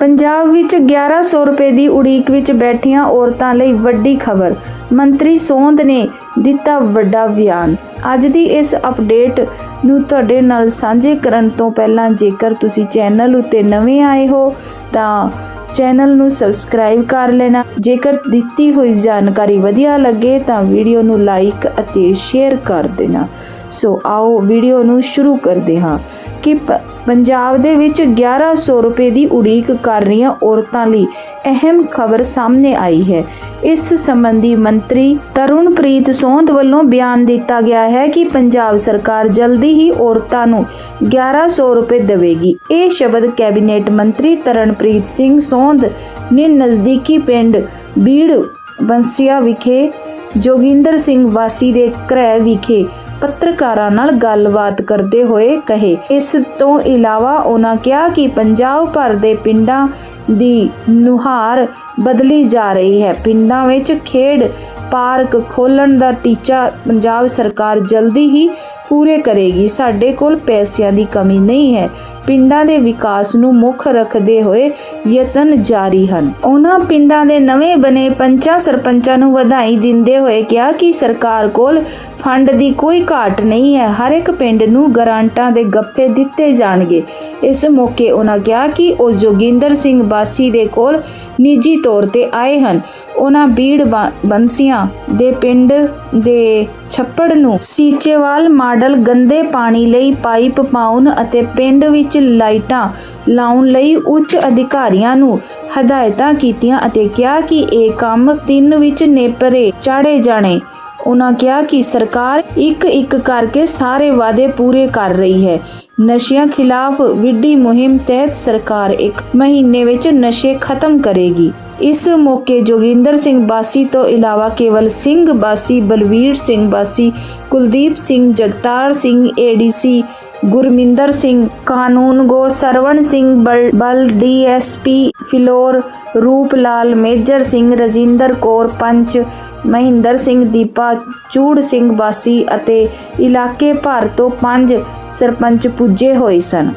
ਪੰਜਾਬ ਵਿੱਚ 1100 ਰੁਪਏ ਦੀ ਉਡੀਕ ਵਿੱਚ ਬੈਠੀਆਂ ਔਰਤਾਂ ਲਈ ਵੱਡੀ ਖਬਰ। ਮੰਤਰੀ ਸੋਂਦ ਨੇ ਦਿੱਤਾ ਵੱਡਾ ਬਿਆਨ। ਅੱਜ ਦੀ ਇਸ ਅਪਡੇਟ ਨੂੰ ਤੁਹਾਡੇ ਨਾਲ ਸਾਂਝੇ ਕਰਨ ਤੋਂ ਪਹਿਲਾਂ ਜੇਕਰ ਤੁਸੀਂ ਚੈਨਲ ਉੱਤੇ ਨਵੇਂ ਆਏ ਹੋ, ਤਾਂ ਚੈਨਲ ਨੂੰ ਸਬਸਕ੍ਰਾਈਬ ਕਰ ਲੈਣਾ। ਜੇਕਰ ਦਿੱਤੀ ਹੋਈ ਜਾਣਕਾਰੀ ਵਧੀਆ ਲੱਗੇ, ਤਾਂ ਵੀਡੀਓ ਨੂੰ ਲਾਈਕ ਅਤੇ ਸ਼ੇਅਰ ਕਰ ਦੇਣਾ। ਸੋ ਆਓ ਵੀਡੀਓ ਨੂੰ ਸ਼ੁਰੂ ਕਰਦੇ ਹਾਂ ਕਿ ਪੰਜਾਬ ਦੇ ਵਿੱਚ 1100 ਰੁਪਏ ਦੀ ਉਡੀਕ ਕਰ ਰਹੀਆਂ ਔਰਤਾਂ ਲਈ ਅਹਿਮ ਖਬਰ ਸਾਹਮਣੇ ਆਈ ਹੈ। ਇਸ ਸੰਬੰਧੀ ਮੰਤਰੀ ਤਰੁਣਪ੍ਰੀਤ ਸੋਂਧ ਵੱਲੋਂ ਬਿਆਨ ਦਿੱਤਾ ਗਿਆ ਹੈ ਕਿ ਪੰਜਾਬ ਸਰਕਾਰ ਜਲਦੀ ਹੀ ਔਰਤਾਂ ਨੂੰ 1100 ਰੁਪਏ ਦੇਵੇਗੀ। ਇਹ ਸ਼ਬਦ ਕੈਬਨਿਟ ਮੰਤਰੀ ਤਰਨਪ੍ਰੀਤ ਸਿੰਘ ਸੋਂਧ ਨੇ ਨਜ਼ਦੀਕੀ ਪਿੰਡ ਬੀੜ ਬੰਸੀਆ ਵਿਖੇ ਜੋਗਿੰਦਰ ਸਿੰਘ ਵਾਸੀ ਦੇ ਘਰ ਵਿਖੇ ਪੱਤਰਕਾਰਾਂ ਨਾਲ ਗੱਲਬਾਤ ਕਰਦੇ ਹੋਏ ਕਹੇ। ਇਸ ਤੋਂ ਇਲਾਵਾ ਉਹਨਾਂ ਕਿਹਾ ਕਿ ਪੰਜਾਬ ਭਰ ਦੇ ਪਿੰਡਾਂ ਦੀ ਨੁਹਾਰ ਬਦਲੀ ਜਾ ਰਹੀ ਹੈ। ਪਿੰਡਾਂ ਵਿੱਚ ਖੇਡ ਪਾਰਕ ਖੋਲਣ ਦਾ ਟੀਚਾ ਪੰਜਾਬ ਸਰਕਾਰ ਜਲਦੀ ਹੀ ਪੂਰੇ ਕਰੇਗੀ। ਸਾਡੇ ਕੋਲ ਪੈਸਿਆਂ ਦੀ ਕਮੀ ਨਹੀਂ ਹੈ। ਪਿੰਡਾਂ ਦੇ ਵਿਕਾਸ ਨੂੰ ਮੁੱਖ ਰੱਖਦੇ ਹੋਏ ਯਤਨ ਜਾਰੀ ਹਨ। ਉਹਨਾਂ ਪਿੰਡਾਂ ਦੇ ਨਵੇਂ ਬਣੇ ਪੰਚਾਂ ਸਰਪੰਚਾਂ ਨੂੰ ਵਧਾਈ ਦਿੰਦੇ ਹੋਏ ਕਿਹਾ ਕਿ ਸਰਕਾਰ ਕੋਲ ਫੰਡ ਦੀ ਕੋਈ ਘਾਟ ਨਹੀਂ ਹੈ। ਹਰ ਇੱਕ ਪਿੰਡ ਨੂੰ ਗਰਾਂਟਾਂ ਦੇ ਗੱਫੇ ਦਿੱਤੇ ਜਾਣਗੇ। ਇਸ ਮੌਕੇ ਉਹਨਾਂ ਕਿਹਾ ਕਿ ਉਹ ਜੋਗਿੰਦਰ ਸਿੰਘ ਬਾਸੀ ਦੇ ਕੋਲ ਨਿੱਜੀ ਤੌਰ ਤੇ ਆਏ ਹਨ। ਉਹਨਾਂ ਬੀੜ ਬਾ- ਬੰਸੀਆਂ ਦੇ ਪਿੰਡ ਦੇ ਛੱਪੜ ਨੂੰ ਸੀਚੇਵਾਲ ਮਾੜ ਮਾਡਲ ਗੰਦੇ ਪਾਣੀ ਲਈ ਪਾਈਪ ਪਾਉਣ ਅਤੇ ਪਿੰਡ ਵਿੱਚ ਲਾਈਟਾਂ ਲਾਉਣ ਲਈ ਉੱਚ ਅਧਿਕਾਰੀਆਂ ਨੂੰ ਹਦਾਇਤਾਂ ਕੀਤੀਆਂ ਅਤੇ ਕਿਹਾ ਕਿ ਇਹ ਕੰਮ ਤਿੰਨ ਵਿੱਚ ਨੇਪਰੇ ਚਾੜੇ ਜਾਣੇ। ਉਹਨਾਂ ਕਿਹਾ ਕਿ ਸਰਕਾਰ ਇੱਕ ਇੱਕ ਕਰਕੇ ਸਾਰੇ ਵਾਅਦੇ ਪੂਰੇ ਕਰ ਰਹੀ ਹੈ। ਨਸ਼ਿਆਂ ਖਿਲਾਫ ਵਿੱਢੀ ਮੁਹਿੰਮ ਤਹਿਤ ਸਰਕਾਰ ਇੱਕ ਮਹੀਨੇ ਵਿੱਚ ਨਸ਼ੇ ਖਤਮ ਕਰੇਗੀ। ਇਸ ਮੌਕੇ ਜੋਗਿੰਦਰ ਸਿੰਘ ਬਾਸੀ ਤੋਂ ਇਲਾਵਾ ਕੇਵਲ ਸਿੰਘ ਬਾਸੀ, ਬਲਵੀਰ ਸਿੰਘ ਬਾਸੀ, ਕੁਲਦੀਪ ਸਿੰਘ, ਜਗਤਾਰ ਸਿੰਘ ਏਡੀਸੀ ਗੁਰਮਿੰਦਰ ਸਿੰਘ ਕਾਨੂੰਨਗੋ ਸਰਵਣ ਸਿੰਘ, ਬਲ ਬਲ ਡੀਐਸਪੀ ਫਿਲੌਰ ਰੂਪ ਲਾਲ ਮੇਜਰ ਸਿੰਘ, ਰਜਿੰਦਰ ਕੌਰ, ਪੰਚ, ਮਹਿੰਦਰ ਸਿੰਘ, ਦੀਪਾ, ਚੂੜ ਸਿੰਘ ਬਾਸੀ ਅਤੇ ਇਲਾਕੇ ਭਰ ਤੋਂ ਪੰਜ ਸਰਪੰਚ ਪੁੱਜੇ ਹੋਏ ਸਨ।